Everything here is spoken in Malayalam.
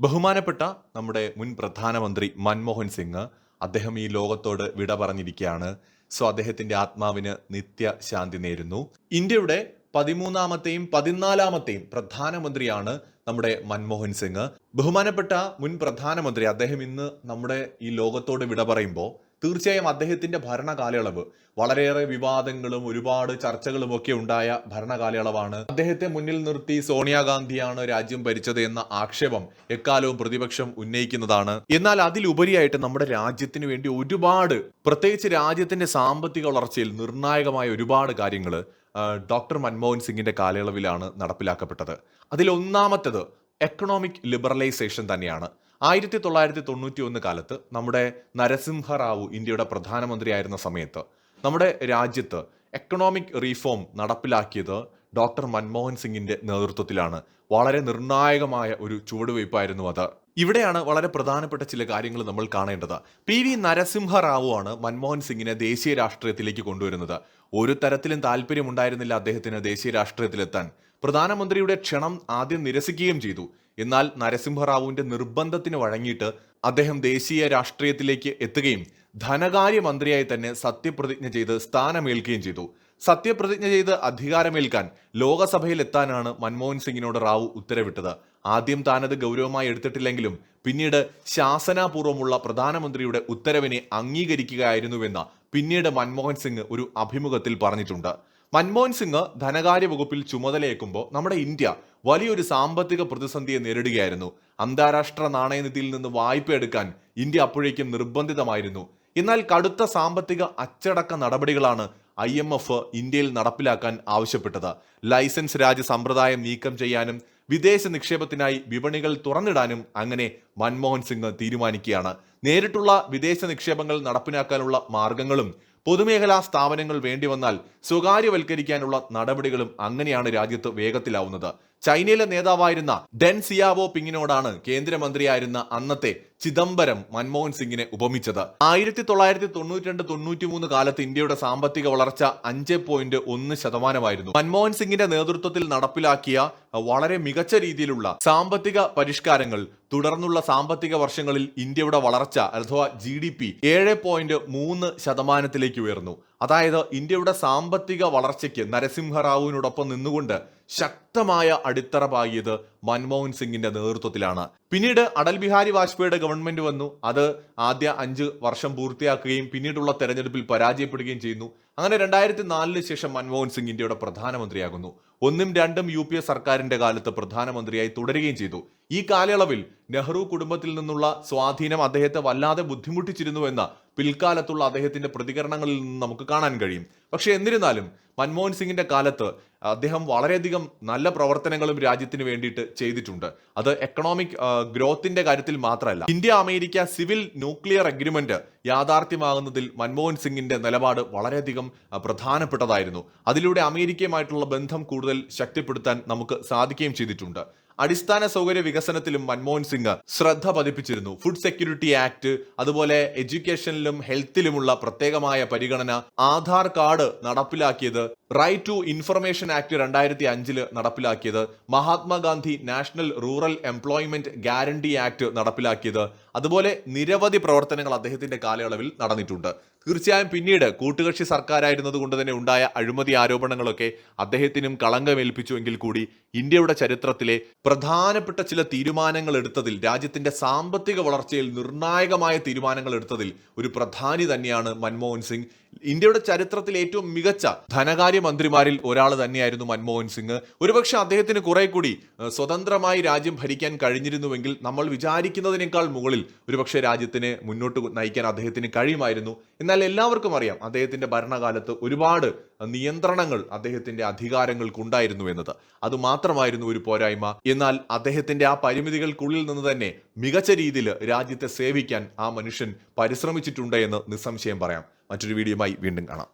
ബഹുമാനപ്പെട്ട നമ്മുടെ മുൻ പ്രധാനമന്ത്രി മൻമോഹൻ സിംഗ് അദ്ദേഹം ഈ ലോകത്തോട് വിട പറഞ്ഞിരിക്കുകയാണ്. സോ അദ്ദേഹത്തിന്റെ ആത്മാവിന് നിത്യശാന്തി നേരുന്നു. ഇന്ത്യയുടെ പതിമൂന്നാമത്തെയും പതിനാലാമത്തെയും പ്രധാനമന്ത്രിയാണ് നമ്മുടെ മൻമോഹൻ സിംഗ്. ബഹുമാനപ്പെട്ട മുൻ പ്രധാനമന്ത്രി അദ്ദേഹം ഇന്ന് നമ്മുടെ ഈ ലോകത്തോട് വിട പറയുമ്പോൾ തീർച്ചയായും അദ്ദേഹത്തിന്റെ ഭരണകാലയളവ്. വളരെയേറെ വിവാദങ്ങളും ഒരുപാട് ചർച്ചകളും ഒക്കെ ഉണ്ടായ ഭരണകാലയളവാണ്. അദ്ദേഹത്തെ മുന്നിൽ നിർത്തി സോണിയാഗാന്ധിയാണ് രാജ്യം ഭരിച്ചത് എന്ന ആക്ഷേപം എക്കാലവും പ്രതിപക്ഷം ഉന്നയിക്കുന്നതാണ്. എന്നാൽ അതിലുപരിയായിട്ട് നമ്മുടെ രാജ്യത്തിന് വേണ്ടി ഒരുപാട് പ്രത്യേകിച്ച് രാജ്യത്തിന്റെ സാമ്പത്തിക വളർച്ചയിൽ നിർണായകമായ ഒരുപാട് കാര്യങ്ങൾ ഡോക്ടർ മൻമോഹൻ സിംഗിന്റെ കാലയളവിലാണ് നടപ്പിലാക്കപ്പെട്ടത്. അതിൽ ഒന്നാമത്തത് എക്കണോമിക് ലിബറലൈസേഷൻ തന്നെയാണ്. ആയിരത്തി തൊള്ളായിരത്തി തൊണ്ണൂറ്റി ഒന്ന് കാലത്ത് നമ്മുടെ നരസിംഹറാവു ഇന്ത്യയുടെ പ്രധാനമന്ത്രിയായിരുന്ന സമയത്ത് നമ്മുടെ രാജ്യത്ത് എക്കണോമിക് റീഫോം നടപ്പിലാക്കിയത് ഡോക്ടർ മൻമോഹൻ സിംഗിന്റെ നേതൃത്വത്തിലാണ്. വളരെ നിർണായകമായ ഒരു ചുവടുവയ്പായിരുന്നു അത്. ഇവിടെയാണ് വളരെ പ്രധാനപ്പെട്ട ചില കാര്യങ്ങൾ നമ്മൾ കാണേണ്ടത്. പി വി നരസിംഹറാവു ആണ് മൻമോഹൻ സിംഗിനെ ദേശീയ രാഷ്ട്രീയത്തിലേക്ക് കൊണ്ടുവരുന്നത്. ഒരു തരത്തിലും താല്പര്യമുണ്ടായിരുന്നില്ല അദ്ദേഹത്തിന് ദേശീയ രാഷ്ട്രീയത്തിലെത്താൻ. പ്രധാനമന്ത്രിയുടെ ക്ഷണം ആദ്യം നിരസിക്കുകയും ചെയ്തു. എന്നാൽ നരസിംഹറാവുവിന്റെ നിർബന്ധത്തിന് വഴങ്ങിയിട്ട് അദ്ദേഹം ദേശീയ രാഷ്ട്രീയത്തിലേക്ക് എത്തുകയും ധനകാര്യമന്ത്രിയായി തന്നെ സത്യപ്രതിജ്ഞ ചെയ്ത് സ്ഥാനമേൽക്കുകയും ചെയ്തു. സത്യപ്രതിജ്ഞ ചെയ്ത് അധികാരമേൽക്കാൻ ലോകസഭയിൽ എത്താനാണ് മൻമോഹൻ സിംഗിനോട് റാവു ഉത്തരവിട്ടത്. ആദ്യം താനത് ഗൗരവമായി എടുത്തിട്ടില്ലെങ്കിലും പിന്നീട് ശാസനാപൂർവമുള്ള പ്രധാനമന്ത്രിയുടെ ഉത്തരവിനെ അംഗീകരിക്കുകയായിരുന്നുവെന്ന് പിന്നീട് മൻമോഹൻ സിംഗ് ഒരു അഭിമുഖത്തിൽ പറഞ്ഞിട്ടുണ്ട്. മൻമോഹൻ സിംഗ് ധനകാര്യ വകുപ്പിൽ ചുമതലയേക്കുമ്പോൾ നമ്മുടെ ഇന്ത്യ വലിയൊരു സാമ്പത്തിക പ്രതിസന്ധിയെ നേരിടുകയായിരുന്നു. അന്താരാഷ്ട്ര നാണയനിധിയിൽ നിന്ന് വായ്പ എടുക്കാൻ ഇന്ത്യ അപ്പോഴേക്കും നിർബന്ധിതമായിരുന്നു. എന്നാൽ കടുത്ത സാമ്പത്തിക അച്ചടക്ക നടപടികളാണ് ഐ എം എഫ് ഇന്ത്യയിൽ നടപ്പിലാക്കാൻ ആവശ്യപ്പെട്ടത്. ലൈസൻസ് രാജ് സമ്പ്രദായം നീക്കം ചെയ്യാനും വിദേശ നിക്ഷേപത്തിനായി വിപണികൾ തുറന്നിടാനും അങ്ങനെ മൻമോഹൻ സിംഗ് തീരുമാനിക്കുകയാണ്. നേരിട്ടുള്ള വിദേശ നിക്ഷേപങ്ങൾ നടപ്പിലാക്കാനുള്ള മാർഗങ്ങളും പൊതുമേഖലാ സ്ഥാപനങ്ങൾ വേണ്ടിവന്നാൽ സ്വകാര്യവൽക്കരിക്കാനുള്ള നടപടികളും അങ്ങനെയാണ് രാജ്യത്ത് വേഗത്തിലാവുന്നത്. ചൈനയിലെ നേതാവായിരുന്ന ഡെൻ സിയാവോ പിങ്ങിനോടാണ് കേന്ദ്രമന്ത്രിയായിരുന്ന അന്നത്തെ ചിദംബരം മൻമോഹൻ സിംഗിനെ ഉപമിച്ചത്. ആയിരത്തി തൊള്ളായിരത്തി തൊണ്ണൂറ്റി രണ്ട് തൊണ്ണൂറ്റി മൂന്ന് കാലത്ത് ഇന്ത്യയുടെ സാമ്പത്തിക വളർച്ച അഞ്ച് പോയിന്റ് ഒന്ന് ശതമാനമായിരുന്നു. മൻമോഹൻ സിംഗിന്റെ നേതൃത്വത്തിൽ നടപ്പിലാക്കിയ വളരെ മികച്ച രീതിയിലുള്ള സാമ്പത്തിക പരിഷ്കാരങ്ങൾ തുടർന്നുള്ള സാമ്പത്തിക വർഷങ്ങളിൽ ഇന്ത്യയുടെ വളർച്ച അഥവാ ജി ഡി പി ഏഴ് പോയിന്റ് മൂന്ന് ശതമാനത്തിലേക്ക് ഉയർന്നു. അതായത് ഇന്ത്യയുടെ സാമ്പത്തിക വളർച്ചയ്ക്ക് നരസിംഹറാവുവിനോടൊപ്പം നിന്നുകൊണ്ട് ശക്തമായ അടിത്തറ പാകിയത് മൻമോഹൻ സിംഗിന്റെ നേതൃത്വത്തിലാണ്. പിന്നീട് അടൽ ബിഹാരി വാജ്പേയിയുടെ ഗവൺമെന്റ് വന്നു. അത് ആദ്യ അഞ്ച് വർഷം പൂർത്തിയാക്കുകയും പിന്നീടുള്ള തെരഞ്ഞെടുപ്പിൽ പരാജയപ്പെടുകയും ചെയ്യുന്നു. അങ്ങനെ രണ്ടായിരത്തി നാലിന് ശേഷം മൻമോഹൻ സിംഗ് ഇന്ത്യയുടെ പ്രധാനമന്ത്രിയാകുന്നു. ഒന്നും രണ്ടും യു പി എ സർക്കാരിന്റെ കാലത്ത് പ്രധാനമന്ത്രിയായി തുടരുകയും ചെയ്തു. ഈ കാലയളവിൽ നെഹ്റു കുടുംബത്തിൽ നിന്നുള്ള സ്വാധീനം അദ്ദേഹത്തെ വല്ലാതെ ബുദ്ധിമുട്ടിച്ചിരുന്നു എന്ന പിൽക്കാലത്തുള്ള അദ്ദേഹത്തിന്റെ പ്രതികരണങ്ങളിൽ നിന്ന് നമുക്ക് കാണാൻ കഴിയും. പക്ഷെ എന്നിരുന്നാലും മൻമോഹൻ സിംഗിന്റെ കാലത്ത് അദ്ദേഹം വളരെയധികം നല്ല പ്രവർത്തനങ്ങളും രാജ്യത്തിന് വേണ്ടിയിട്ട് ചെയ്തിട്ടുണ്ട്. അത് എക്കണോമിക് ഗ്രോത്തിന്റെ കാര്യത്തിൽ മാത്രമല്ല. India America civil nuclear agreement യാഥാർത്ഥ്യമാകുന്നതിൽ Manmohan സിംഗിന്റെ നിലപാട് വളരെയധികം പ്രധാനപ്പെട്ടതായിരുന്നു. അതിലൂടെ അമേരിക്കയുമായിട്ടുള്ള ബന്ധം കൂടുതൽ ശക്തിപ്പെടുത്താൻ നമുക്ക് സാധിക്കുകയും ചെയ്തിട്ടുണ്ട്. അടിസ്ഥാന സൗകര്യ വികസനത്തിലും മൻമോഹൻ സിംഗ് ശ്രദ്ധ പതിപ്പിച്ചിരുന്നു. ഫുഡ് സെക്യൂരിറ്റി ആക്ട് അതുപോലെ എഡ്യൂക്കേഷനിലും ഹെൽത്തിലുമുള്ള പ്രത്യേകമായ പരിഗണന ആധാർ കാർഡ് നടപ്പിലാക്കിയത് റൈറ്റ് ടു ഇൻഫർമേഷൻ ആക്ട് രണ്ടായിരത്തി അഞ്ചിൽ നടപ്പിലാക്കിയത് Mahatma Gandhi national rural employment guarantee act നടപ്പിലാക്കിയത്. അതുപോലെ നിരവധി പ്രവർത്തനങ്ങൾ അദ്ദേഹത്തിന്റെ കാലയളവിൽ നടന്നിട്ടുണ്ട്. തീർച്ചയായും പിന്നീട് കൂട്ടുകക്ഷി സർക്കാരായിരുന്നത് കൊണ്ട് തന്നെ ഉണ്ടായ അഴിമതി ആരോപണങ്ങളൊക്കെ അദ്ദേഹത്തിനും കളങ്കമേൽപ്പിച്ചു എങ്കിൽ കൂടി ഇന്ത്യയുടെ ചരിത്രത്തിലെ പ്രധാനപ്പെട്ട ചില തീരുമാനങ്ങൾ എടുത്തതിൽ രാജ്യത്തിന്റെ സാമ്പത്തിക വളർച്ചയിൽ നിർണായകമായ തീരുമാനങ്ങൾ എടുത്തതിൽ ഒരു പ്രധാനി തന്നെയാണ് മൻമോഹൻ സിംഗ്. ഇന്ത്യയുടെ ചരിത്രത്തിൽ ഏറ്റവും മികച്ച ധനകാര്യ മന്ത്രിമാരിൽ ഒരാൾ തന്നെയായിരുന്നു മൻമോഹൻ സിംഗ്. ഒരുപക്ഷെ അദ്ദേഹത്തിന് കുറെ കൂടി സ്വതന്ത്രമായി രാജ്യം ഭരിക്കാൻ കഴിഞ്ഞിരുന്നുവെങ്കിൽ നമ്മൾ വിചാരിക്കുന്നതിനേക്കാൾ മുകളിൽ ഒരുപക്ഷെ രാജ്യത്തിന് മുന്നോട്ട് നയിക്കാൻ അദ്ദേഹത്തിന് കഴിയുമായിരുന്നു. എന്നാൽ എല്ലാവർക്കും അറിയാം അദ്ദേഹത്തിന്റെ ഭരണകാലത്ത് ഒരുപാട് നിയന്ത്രണങ്ങൾ അദ്ദേഹത്തിന്റെ അധികാരങ്ങൾക്കുണ്ടായിരുന്നു എന്നത്. അത് മാത്രമായിരുന്നു ഒരു പോരായ്മ. എന്നാൽ അദ്ദേഹത്തിന്റെ ആ പരിമിതികൾക്കുള്ളിൽ നിന്ന് തന്നെ മികച്ച രീതിയിൽ രാജ്യത്തെ സേവിക്കാൻ ആ മനുഷ്യൻ പരിശ്രമിച്ചിട്ടുണ്ട് എന്ന് നിസ്സംശയം പറയാം. മറ്റൊരു വീഡിയോയുമായി വീണ്ടും കാണാം.